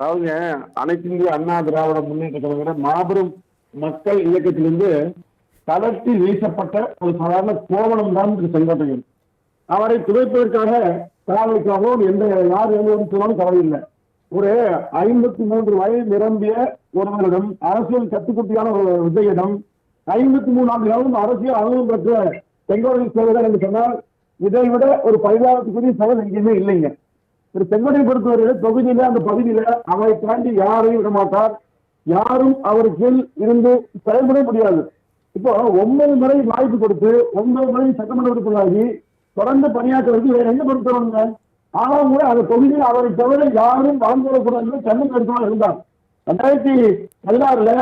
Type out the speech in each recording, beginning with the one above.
அவங்க அனைத்து இந்திய அண்ணா திராவிட முன்னேற்ற கழக மாபெரும் மக்கள் இயக்கத்திலிருந்து தளர்த்தி வீசப்பட்ட ஒரு சாதாரண கோவணம் தான் திரு செங்கோட்டையன். அவரை துவைப்பதற்காக காவலுக்காகவும் எந்த யார் எந்த சொன்னாலும் கவலையில்லை ஒரு ஐம்பத்தி மூன்று வயது நிரம்பிய ஒருவரிடம் அரசியல் கட்டுக்குட்டியான ஒரு விஜயிடம் ஐம்பத்தி மூணு ஆண்டு காலம் அரசியல் அனுபவம் பெற்ற செங்கோட்டையன் சேவைகள் என்று சொன்னால் இதை விட ஒரு பரிதாபத்துக்குரிய செயல் எங்கேயுமே இல்லைங்க. திரு செங்கோட்டை பொறுத்தவரை தொகுதியில அந்த பகுதியில அவரை தாண்டி யாரையும் விட மாட்டார். யாரும் கீழ் இருந்து செயல்பட முடியாது. இப்போ ஒன்பது முறை வாய்ப்பு கொடுத்து ஒன்பது முறை சட்டமன்ற உறுப்பினராகி தொடர்ந்து பணியாற்றுவதற்கு வேற என்ன பொறுத்தவங்க ஆனால் கூட அந்த தொகுதியில் அவரை தவிர யாரும் வளர்ந்து வரக்கூடாது கண்ணு கருத்துமாக இருந்தார். ரெண்டாயிரத்தி பதினாறுல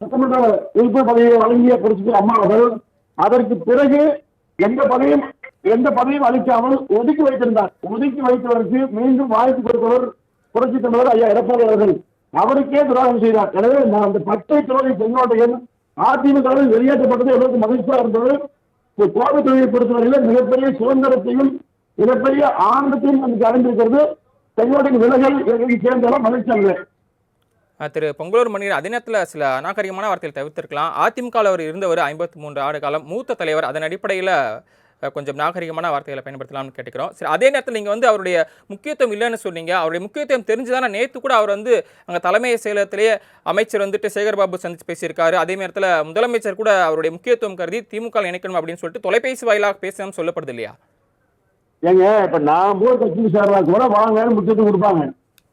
சட்டமன்ற உறுப்பு பதவியை வழங்கிய புரட்சி அம்மா அவர்கள் அதற்கு பிறகு எந்த பதவியும் எந்த பதவியும் அளிக்காமல் ஒதுக்கி வைத்திருந்தார். ஒதுக்கி வைத்தவருக்கு மீண்டும் வாய்ப்பு கொடுத்தவர் புரட்சி தமிழர் ஐயா எடப்பாடி அவர்கள். அவருக்கே துரோகம் செய்தார். எனவே நான் அந்த பட்டை துரோகி செங்கோட்டையன் அதிமுக வெளியேற்றப்பட்டது எவ்வளவு மகிழ்ச்சியா இருந்தது. கோவை தொழிலை பொறுத்தவரையில் மிகப்பெரிய சுதந்திரத்தையும் மிகப்பெரிய ஆனந்தத்தையும் நமக்கு அறிந்திருக்கிறது செங்கோட்டையின் விலகல் சேர்ந்தாலும் மகிழ்ச்சி அல்ல. திரு பொங்கலூர் மணியன் அதே நேரத்தில் சில அநாகரிகமான வார்த்தைகள் தவிர்த்திருக்கலாம். அதிமுகவில் அவர் இருந்தவர் ஐம்பத்தி மூன்று ஆண்டு காலம். மூத்த தலைவர் அதன் அடிப்படையில் கொஞ்சம் நாகரிகமான வார்த்தைகளை பயன்படுத்தலாம்னு கேட்டுக்கிறோம். சரி அதே நேரத்தில் நீங்கள் வந்து அவருடைய முக்கியத்துவம் இல்லைன்னு சொன்னீங்க. அவருடைய முக்கியத்துவம் தெரிஞ்சுதானே நேற்று கூட அவர் வந்து அங்கே தலைமை செயலகத்திலேயே அமைச்சர் வந்துட்டு சேகர்பாபு சந்திச்சு பேசியிருக்காரு. அதே நேரத்தில் முதலமைச்சர் கூட அவருடைய முக்கியத்துவம் கருதி திமுக இணைக்கணும் அப்படின்னு சொல்லிட்டு தொலைபேசி வாயிலாக பேசணும்னு சொல்லப்படுது இல்லையா? ஏங்க இப்ப நான் போர் கட்சி சார்பா கூட வாங்கன்னு முக்கியத்துவம் கொடுப்பாங்க.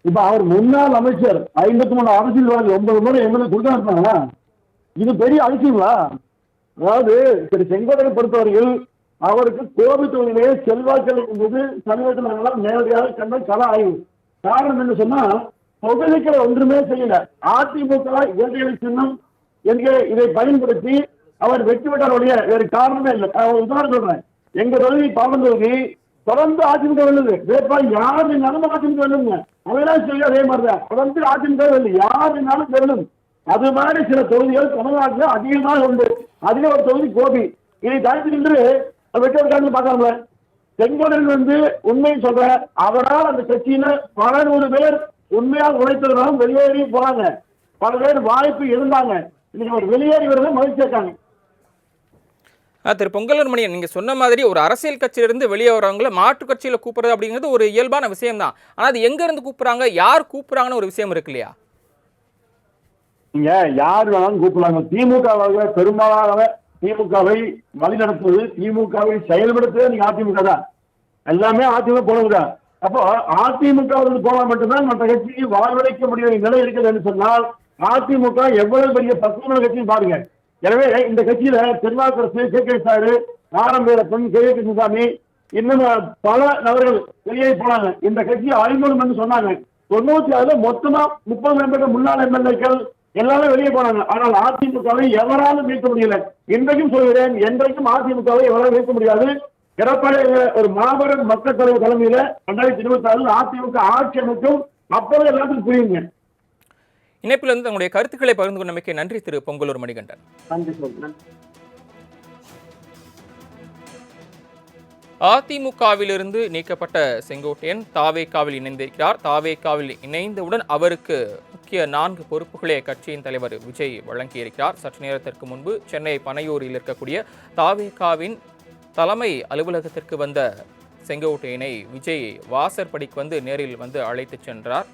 இப்ப அவர் முன்னாள் அமைச்சர் ஐம்பத்தி மூணு அரசியல்வாதி ஒன்பது முறை எம்எல்ஏ கொடுத்தாங்க இது பெரிய அதிசயங்களா அதாவது திரு செங்கோட்டையை பொறுத்தவரையில் அவருக்கு கோபி செல்வாக்கள் என்பது சமீபத்தில் நாங்களாம் நேரடியாக கண்ட கல ஆய்வு. காரணம் என்ன சொன்னா தொகுதிக்கிற ஒன்றுமே செய்யல. அதிமுக இயற்கை சின்னம் என்கிற இதை பயன்படுத்தி அவர் வெற்றி பெற்றார் ஒழிய வேறு காரணமே இல்லை. உதாரணம் சொல்றேன். எங்க தொகுதி பாவம் தொகுதி தொடர்ந்து அதிமுக வெல்லுது. வேட்பாளர் யார் நின்னாலும் அதிமுக வெல்லுங்க. அவையெல்லாம் செய்ய அதே மாதிரிதான். தொடர்ந்து அதிமுக வெல்லு யார் நின்னாலும் வெல்லும். அது மாதிரி சில தொகுதிகள் தமிழ்நாட்டில் அதிகமாக உண்டு. அதிக ஒரு தொகுதி கோபி. இதை தாண்டி நின்று வெற்றி இருக்கான்னு பார்க்கலாம்ல செங்கோடன் வந்து உண்மையை சொல்ற அவரால் அந்த கட்சியில பல நூறு பேர் உண்மையாக உழைத்தவர்களும் வெளியேறி போறாங்க. பல பேர் வாய்ப்பு இருந்தாங்க. இன்னைக்கு அவர் வெளியேறி வருவது மகிழ்ச்சி இருக்காங்க. திரு பொங்கலூர் மணியன் நீங்கள் சொன்ன மாதிரி ஒரு அரசியல் கட்சியிலிருந்து வெளியே வரவங்கள மாற்று கட்சியில் கூப்பிடுறது அப்படிங்கிறது ஒரு இயல்பான விஷயம் தான் ஆனால் அது எங்கேருந்து கூப்பிட்றாங்க? யார் கூப்பிட்றாங்கன்னு ஒரு விஷயம் இருக்கு இல்லையா? நீங்க யார் வேணாலும் கூப்பிடலாங்க. திமுகவாக பெரும்பாலான திமுகவை வழிநடத்துவது திமுகவை செயல்படுத்துவது நீங்க அதிமுக தான். எல்லாமே அதிமுக போனதுதான் அப்போ அதிமுக இருந்து போனால் மட்டும்தான் மற்ற கட்சிக்கு வாழ்வடைக்க முடியாத நிலை இருக்குது என்று சொன்னால் அதிமுக எவ்வளவு பெரிய பசுமையான கட்சின்னு பாருங்க. எனவே இந்த கட்சியில திருநாக்கரசு கே. கே. சாரு ஆரம்பேரப்பன் கே. கே கிருஷ்ணசாமி இன்னும் பல நபர்கள் வெளியே போனாங்க. இந்த கட்சி என்று சொன்னாங்க. தொண்ணூத்தி ஆறுல மொத்தமா முப்பது எம்எல்ஏ முன்னாள் எம்எல்ஏக்கள் எல்லாமே வெளியே போனாங்க. ஆனால் அதிமுகவை எவராலும் மீட்க முடியல. இன்றைக்கும் சொல்கிறேன் என்றைக்கும் அதிமுகவை எவராலும் மீட்க முடியாது. எடப்பாடி ஒரு மாபெரும் மக்கள் தலைவர் தலைமையில ரெண்டாயிரத்தி இருபத்தி ஆறுல அதிமுக ஆட்சி அமைக்கும். அப்போது எல்லாத்துக்கும் புரியுங்க. இணைப்பில் இருந்து தங்களுடைய கருத்துக்களை பகிர்ந்து கொண்டமைக்கு நன்றி திரு பொங்கலூர் மணிகண்டன். நன்றி. அதிமுகவிலிருந்து நீக்கப்பட்ட செங்கோட்டையன் தாவேக்காவில் இணைந்திருக்கிறார். தாவேக்காவில் இணைந்தவுடன் அவருக்கு முக்கிய நான்கு பொறுப்புகளை கட்சியின் தலைவர் விஜய் வழங்கியிருக்கிறார். சற்று நேரத்திற்கு முன்பு சென்னை பனையூரில் இருக்கக்கூடிய தாவேகாவின் தலைமை அலுவலகத்திற்கு வந்த செங்கோட்டையினை விஜய் வாசற்படிக்கு வந்து நேரில் வந்து அழைத்துச் சென்றார்.